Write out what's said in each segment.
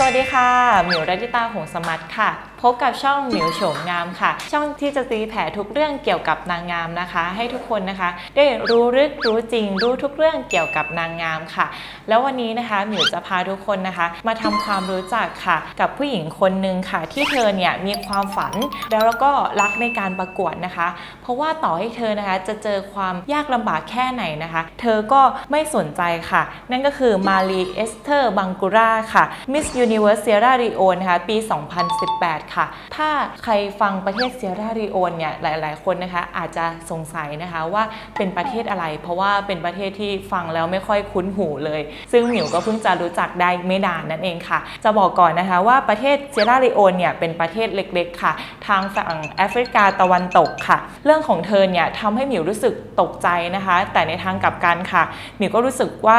สวัสดีค่ะ หมิวรัติตาหงสมัตค่ะพบกับช่องหมิวโฉมงามค่ะ ช่องที่จะตีแผ่ทุกเรื่องเกี่ยวกับนางงามนะคะ ให้ทุกคนนะคะ ได้รู้ลึกรู้จริง รู้ทุกเรื่องเกี่ยวกับนางงามค่ะ แล้ววันนี้นะคะหมิวจะพาทุกคนนะคะ มาทำความรู้จักค่ะ กับผู้หญิงคนหนึ่งค่ะ ที่เธอเนี่ยมีความฝันแล้วก็รักในการประกวดนะคะ เพราะว่าต่อให้เธอนะคะจะเจอความยากลำบากแค่ไหนนะคะ เธอก็ไม่สนใจค่ะ นั่นก็คือมารีเอสเตอร์บังกุราค่ะ Miss Universe Sierra Leone นะคะปี 2018ค่ะ ถ้าใครฟังประเทศเซียร่าลีโอนเนี่ยหลาย ๆ คนนะคะอาจจะสงสัยนะคะว่าเป็นประเทศอะไร เพราะว่าเป็นประเทศที่ฟังแล้วไม่ค่อยคุ้นหูเลย ซึ่งหมิวก็เพิ่งจะรู้จักได้ไม่นานนั่นเองค่ะ จะบอกก่อนนะคะว่าประเทศเซียร่าลีโอนเนี่ยเป็นประเทศเล็ก ๆ ค่ะ ทางฝั่งแอฟริกาตะวันตกค่ะ เรื่องของเธอเนี่ยทำให้หมิวรู้สึกตกใจนะคะ แต่ในทางกลับกันค่ะหมิวก็รู้สึกว่า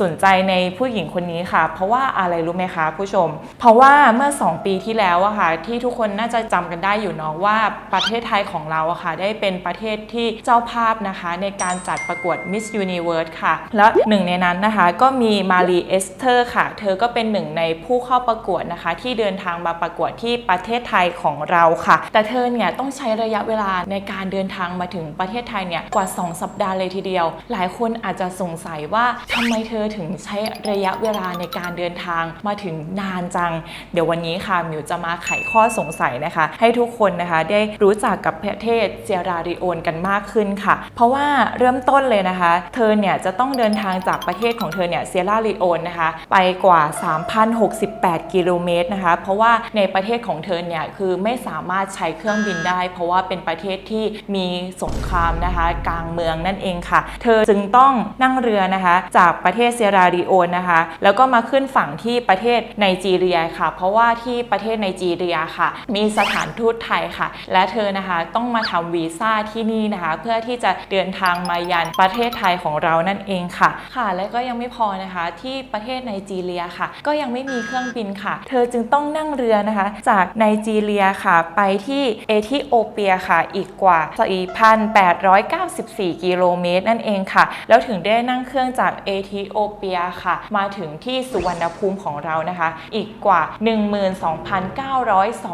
สนใจในผู้หญิงคนนี้ค่ะ เพราะว่าอะไรรู้ไหมคะผู้ชม เพราะว่าเมื่อ 2 ปีที่แล้วอะค่ะทที่ทุกคนน่าจะจำกันได้อยู่เนาะว่าประเทศไทยของเราอะค่ะได้เป็นประเทศที่เจ้าภาพนะคะในการจัดประกวด Miss Universe ค่ะ และหนึ่งในนั้นนะคะก็มีมารีเอสเตอร์ค่ะ เธอก็เป็นหนึ่งในผู้เข้าประกวดนะคะ ที่เดินทางมาประกวดที่ประเทศไทยของเราค่ะ แต่เธอเนี่ยต้องใช้ระยะเวลาในการเดินทางมาถึงประเทศไทยเนี่ยกว่า 2 สัปดาห์เลยทีเดียว หลายคนอาจจะสงสัยว่าทำไมเธอถึงใช้ระยะเวลาในการเดินทางมาถึงนานจัง เดี๋ยววันนี้ค่ะมิวจะมาไขข้อสงสัยนะคะ ให้ทุกคนนะคะได้รู้จักกับประเทศเซียราริโอนกันมากขึ้นค่ะ เพราะว่าเริ่มต้นเลยนะคะ เธอเนี่ยจะต้องเดินทางจากประเทศของเธอเนี่ยเซียราริโอนนะคะ ไปกว่า 3,068 กิโลเมตรนะคะ เพราะว่าในประเทศของเธอเนี่ยคือไม่สามารถใช้เครื่องบินได้ เพราะว่าเป็นประเทศที่มีสงครามนะคะ กลางเมืองนั่นเองค่ะ เธอจึงต้องนั่งเรือนะคะ จากประเทศเซียราริโอนนะคะ แล้วก็มาขึ้นฝั่งที่ประเทศไนจีเรียค่ะ เพราะว่าที่ประเทศไนจีเรียค่ะ มีสถานทูตไทยค่ะ และเธอนะคะต้องมาทำวีซ่าที่นี่นะคะ เพื่อที่จะเดินทางมายันประเทศไทยของเรานั่นเองค่ะ ค่ะ และก็ยังไม่พอนะคะที่ประเทศไนจีเรียค่ะ ก็ยังไม่มีเครื่องบินค่ะ เธอจึงต้องนั่งเรือนะคะ จากไนจีเรียค่ะ ไปที่เอธิโอเปียค่ะอีกกว่า 4,894 กิโลเมตรนั่นเองค่ะ แล้วถึงได้นั่งเครื่องจากเอธิโอเปียค่ะ มาถึงที่สุวรรณภูมิของเรานะคะ อีกกว่า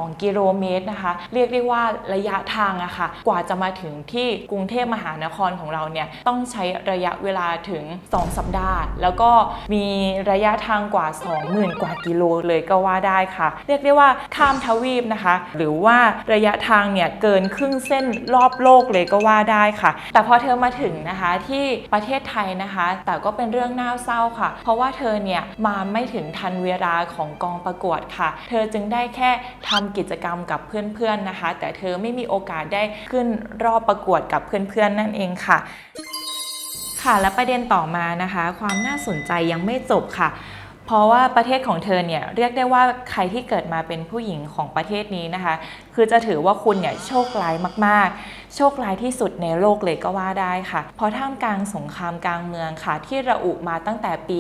2 กิโลเมตรนะคะ เรียกได้ว่าระยะทางอะค่ะกว่าจะมาถึงที่กรุงเทพมหานครของเราเนี่ยต้องใช้ระยะเวลาถึง 2 สัปดาห์ แล้วก็มีระยะทางกว่า 20,000 กว่ากิโลเลยก็ว่าได้ค่ะ เรียกได้ว่าข้ามทวีปนะคะ หรือว่าระยะทางเนี่ยเกินครึ่งเส้นรอบโลกเลยก็ว่าได้ค่ะ แต่พอเธอมาถึงนะคะที่ประเทศไทยนะคะ แต่ก็เป็นเรื่องน่าเศร้าค่ะ เพราะว่าเธอเนี่ยมาไม่ถึงทันเวลาของกองประกวดค่ะ เธอจึงได้แค่ททำกิจกรรมกับเพื่อนๆนะคะ แต่เธอไม่มีโอกาสได้ขึ้นรอบประกวดกับเพื่อนๆนั่นเองค่ะ ค่ะและประเด็นต่อมานะคะ ความน่าสนใจยังไม่จบค่ะ เพราะว่าประเทศของเธอเนี่ยเรียกได้ว่าใครที่เกิดมาเป็นผู้หญิงของประเทศนี้นะคะ คือจะถือว่าคุณเนี่ยโชคร้ายมากๆ โชคร้ายที่สุดในโลกเลยก็ว่าได้ค่ะ เพราะท่ามกลางสงครามกลางเมืองค่ะ ที่ระอุมาตั้งแต่ปี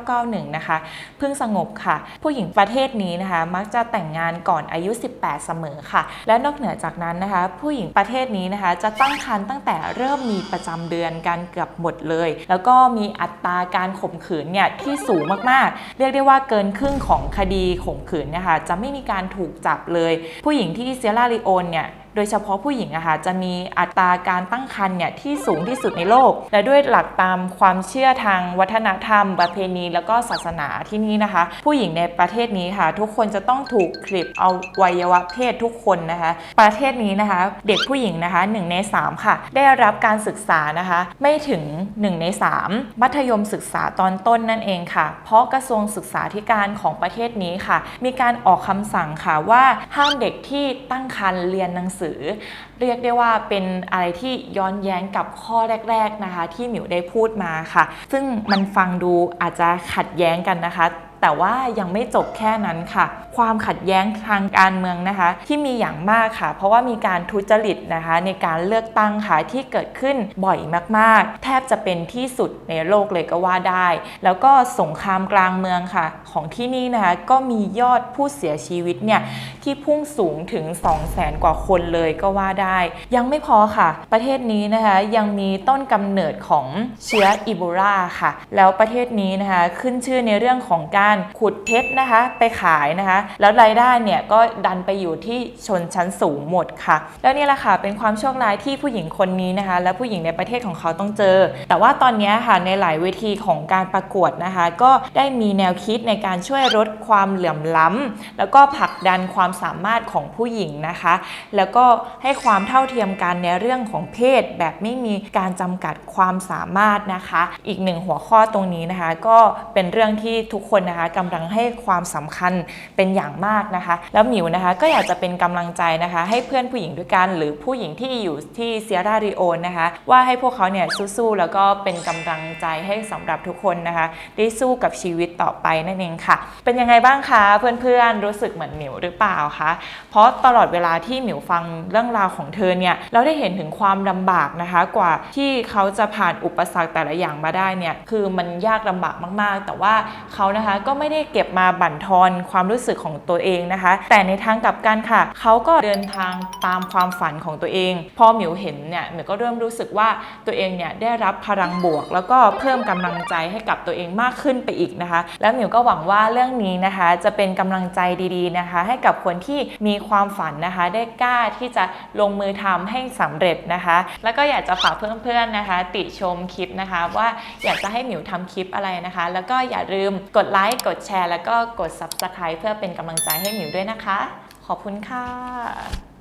1991 นะคะ เพิ่งสงบค่ะ ผู้หญิงประเทศนี้นะคะ มักจะแต่งงานก่อนอายุ 18 เสมอค่ะ และนอกเหนือจากนั้นนะคะ ผู้หญิงประเทศนี้นะคะ จะตั้งครรภ์ตั้งแต่เริ่มมีประจำเดือนกันเกือบหมดเลย แล้วก็มีอัตราการข่มขืนเนี่ยที่สูงมากๆเรียกได้ว่าเกินครึ่งของคดีข่มขืนเนี่ยค่ะจะไม่มีการถูกจับเลย ผู้หญิงที่เซียร่าลีโอนเนี่ย โดยเฉพาะผู้หญิงอะค่ะจะมีอัตราการตั้งครรภ์เนี่ยที่สูงที่สุดในโลก และด้วยหลักตามความเชื่อทางวัฒนธรรม ประเพณี แล้วก็ศาสนาที่นี่นะคะ ผู้หญิงในประเทศนี้ค่ะ ทุกคนจะต้องถูกคลิปเอาวัยวะเพศทุกคนนะคะ ประเทศนี้นะคะ เด็กผู้หญิงนะคะ1ใน3 ค่ะ ได้รับการศึกษานะคะ ไม่ถึง 1 ใน 3 มัธยมศึกษาตอนต้นนั่นเองค่ะ เพราะกระทรวงศึกษาธิการของประเทศนี้ค่ะ มีการออกคำสั่งค่ะว่าห้ามเด็กที่ตั้งครรภ์เรียนหนังสือเรียกได้ว่าเป็นอะไรที่ย้อนแย้งกับข้อแรก ๆนะคะ ที่หมิวได้พูดมาค่ะ ซึ่งมันฟังดูอาจจะขัดแย้งกันนะคะ แต่ว่ายังไม่จบแค่นั้นค่ะ ความขัดแย้งทางการเมืองนะคะ ที่มีอย่างมากค่ะ เพราะว่ามีการทุจริตนะคะ ในการเลือกตั้งค่ะที่เกิดขึ้นบ่อยมากๆ แทบจะเป็นที่สุดในโลกเลยก็ว่าได้ แล้วก็สงครามกลางเมืองค่ะ ของที่นี่นะคะก็มียอดผู้เสียชีวิตเนี่ยที่พุ่งสูงถึง 2 0 0แสนกว่าคนเลยก็ว่าได้ ยังไม่พอค่ะ ประเทศนี้นะคะยังมีต้นกำเนิดของเชื้ออีโบลาค่ะ แล้วประเทศนี้นะคะขึ้นชื่อในเรื่องของการการขุดเพชรนะคะ ไปขายนะคะ แล้วรายได้เนี่ยก็ดันไปอยู่ที่ชนชั้นสูงหมดค่ะ แล้วนี่แหละค่ะเป็นความโชคร้ายที่ผู้หญิงคนนี้นะคะ และผู้หญิงในประเทศของเขาต้องเจอ แต่ว่าตอนนี้ค่ะในหลายเวทีของการประกวดนะคะ ก็ได้มีแนวคิดในการช่วยลดความเหลื่อมล้ำแล้วก็ผลักดันความสามารถของผู้หญิงนะคะ แล้วก็ให้ความเท่าเทียมกันในเรื่องของเพศแบบไม่มีการจำกัดความสามารถนะคะ อีกหนึ่งหัวข้อตรงนี้นะคะ ก็เป็นเรื่องที่ทุกคนนะคะกำลังให้ความสำคัญเป็นอย่างมากนะคะ แล้วหมิวนะคะก็อยากจะเป็นกำลังใจนะคะ ให้เพื่อนผู้หญิงด้วยกัน หรือผู้หญิงที่อยู่ที่เซียร่าริโอนนะคะ ว่าให้พวกเขาเนี่ยสู้ๆแล้วก็เป็นกำลังใจให้สำหรับทุกคนนะคะ ได้สู้กับชีวิตต่อไปนั่นเองค่ะ เป็นยังไงบ้างคะเพื่อนๆรู้สึกเหมือนหมิวหรือเปล่าคะเพราะตลอดเวลาที่หมิวฟังเรื่องราวของเธอเนี่ยเราได้เห็นถึงความลำบากนะคะ กว่าที่เขาจะผ่านอุปสรรคแต่ละอย่างมาได้เนี่ยคือมันยากลำบากมากๆ แต่ว่าเขานะคะก็ก็ไม่ได้เก็บมาบั่นทอนความรู้สึกของตัวเองนะคะ แต่ในทางกลับกันค่ะ เขาก็เดินทางตามความฝันของตัวเอง พอหมิวเห็นเนี่ยหมิวก็เริ่มรู้สึกว่าตัวเองเนี่ยได้รับพลังบวก แล้วก็เพิ่มกำลังใจให้กับตัวเองมากขึ้นไปอีกนะคะ แล้วหมิวก็หวังว่าเรื่องนี้นะคะ จะเป็นกำลังใจดีๆนะคะ ให้กับคนที่มีความฝันนะคะ ได้กล้าที่จะลงมือทำให้สำเร็จนะคะ แล้วก็อยากจะฝากเพื่อนๆนะคะ ติชมคลิปนะคะ ว่าอยากจะให้หมิวทำคลิปอะไรนะคะ แล้วก็อย่าลืมกดไลค์ค์กดแชร์ แล้วก็กด subscribe เพื่อเป็นกำลังใจให้หมิวด้วยนะคะ ขอบคุณค่ะ